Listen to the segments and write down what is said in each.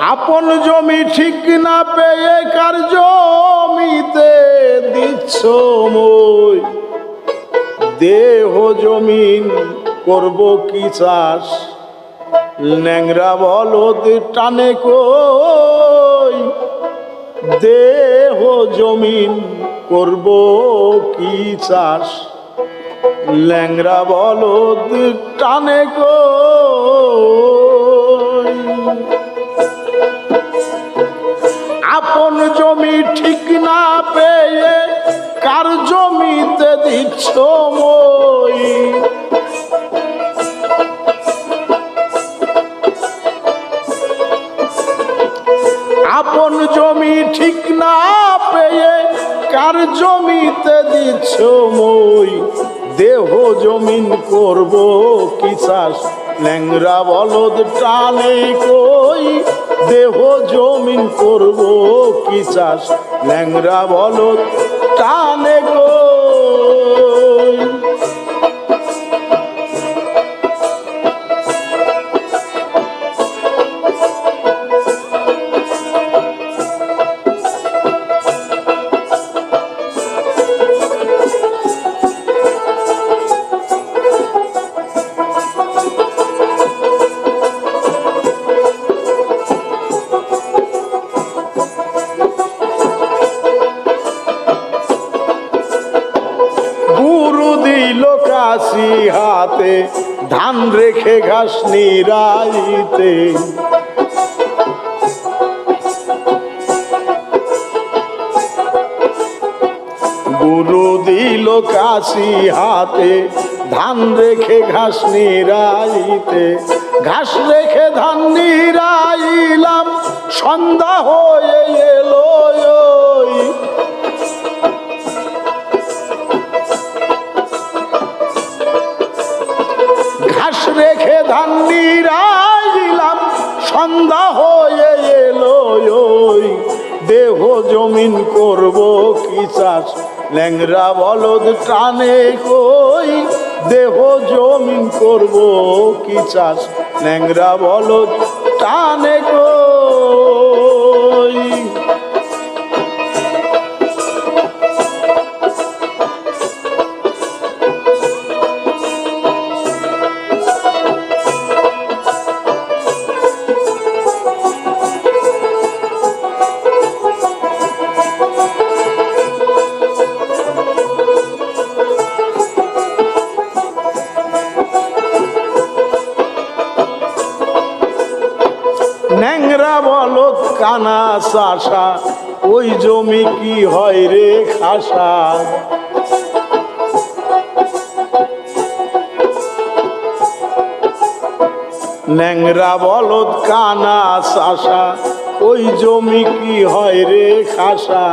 আপন জমি ঠিক না পেয়ে কার জমিতে দিচ্ছ মই। দেহ জমিন করব কি চাষ? ন্যাংরা বলদ টানে কই? দেহ জমিন করব কি চাষ? ল্যাংরা বলদ টানে গো আপন জমি ঠিক না পেয়ে কার জমিতে দিচ্ছ মই জমিতে দিচ্ছ মই, দেহ জমিন করব কি চাষ ল্যাংরা বলদ টানে কই, দেহ জমিন করব কি চাষ ল্যাংরা বলদ টানে কই। ঘাস নিরাইতে গুরু দিল কাশি হাতে, ধান রেখে ঘাস নিরাইতে ঘাস রেখে ধান নিরাইলাম, সন্ধ্যা হয়ে ধান নিরাইলাম সন্ধ্যা হয়ে এলো দেহ জমিন করব কি চাষ? ল্যাংরা বলদ টানে কই? দেহ জমিন করব কি চাষ? ল্যাংরা বলদ টানে কই? চাষা ওই জমি কি হয় রে খাসা? ন্যাংরা বলদ কানা চাষা, ওই জমি কি হয় রে খাসা?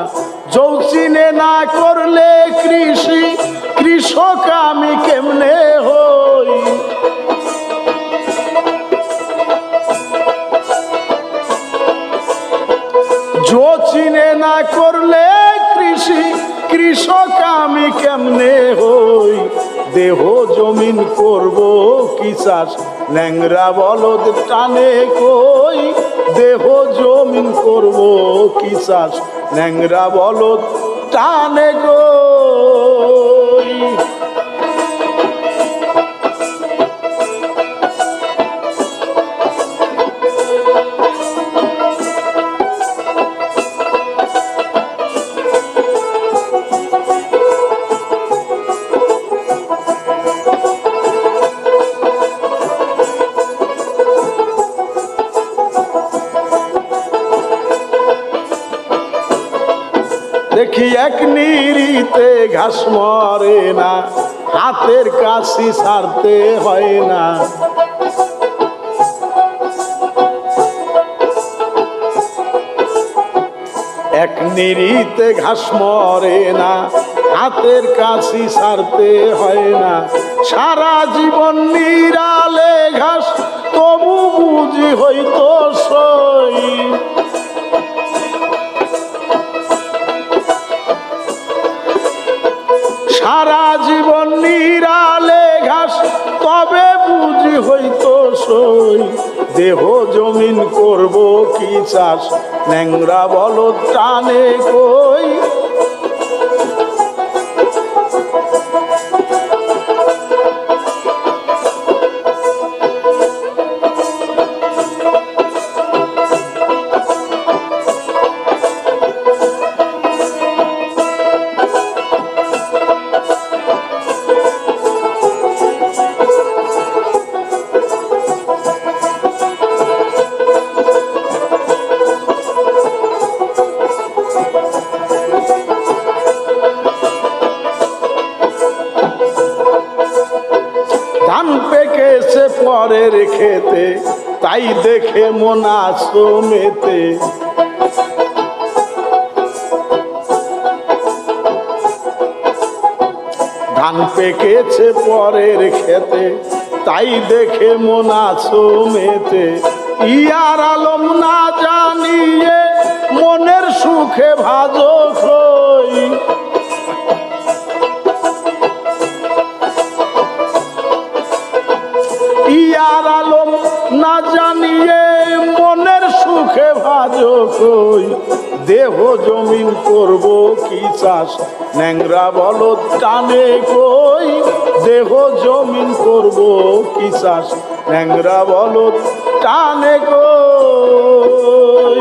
যৌচিনে না করলে কৃষি, কৃষক আমি কেমনে হই চিনে না করলে কৃষি, কৃষক আমি কেমনে হই? দেহ জমিন করব কি চাষ? ল্যাংরা বলদ টানে কই? দেহ জমিন করব কি চাষ? ল্যাংরা বলদ টানে কই? এক নিরিতে ঘাস মরে না, হাতের কাশি সারতে হয় না। এক নিরিতে ঘাস মরে না, হাতের কাশি ছাড়তে হয় না। সারা জীবন নিরালে ঘাস, তবু বুঝি হইতো সই। সারা জীবন নিরালে ঘাস, তবে বুঝি হইতো সই। দেহ জমিন করব কি চাষ? ন্যাংরা বলো টানে কই? পরের খেতে, তাই দেখে মন আসো মেতে ধান পেকেছে পরের খেতে, তাই দেখে মন আছো মেতে ইয়ার আলম না জানিয়ে মনের সুখে ভাজো কই দেহ জমিন করব কি চাষ ন্যাংরা বল টানে কই? দেহ জমিন করব কি চাষ ন্যাংরা বল টানে কই?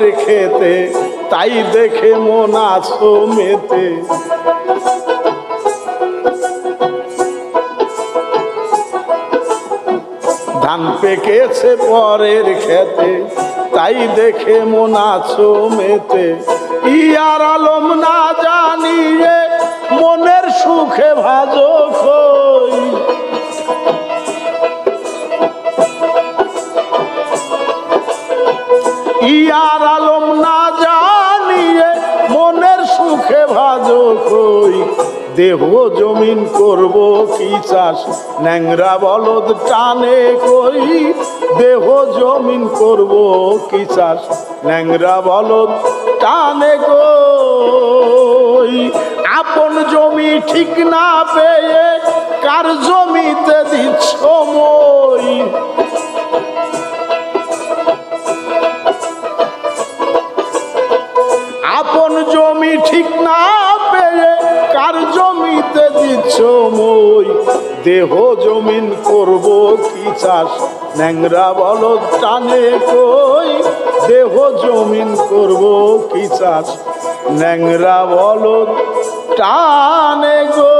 পরের খেতে, তাই দেখে মন আছো মেতে। ধান পেকেছে পরের খেতে, তাই দেখে মন আছো মেতে। ইয়ার আলম না জানিয়ে মনের সুখে ভাজো ইয়ার আলম না জানিয়ে মনের সুখে ভাজো কই? দেহ জমিন করব কি চাষ? ন্যাংরা বলদ টানে কই? দেহ জমিন করব কি চাষ? ন্যাংরা বলদ টানে কই? আপন জমি ঠিক না পেয়ে কার জমিতে দিচ্ছ মই দেহ জমিন করব কি চাষ? ন্যাংরা বল টানে কই? দেহ জমিন করব কি চাষ? ন্যাংরা বল টানে গো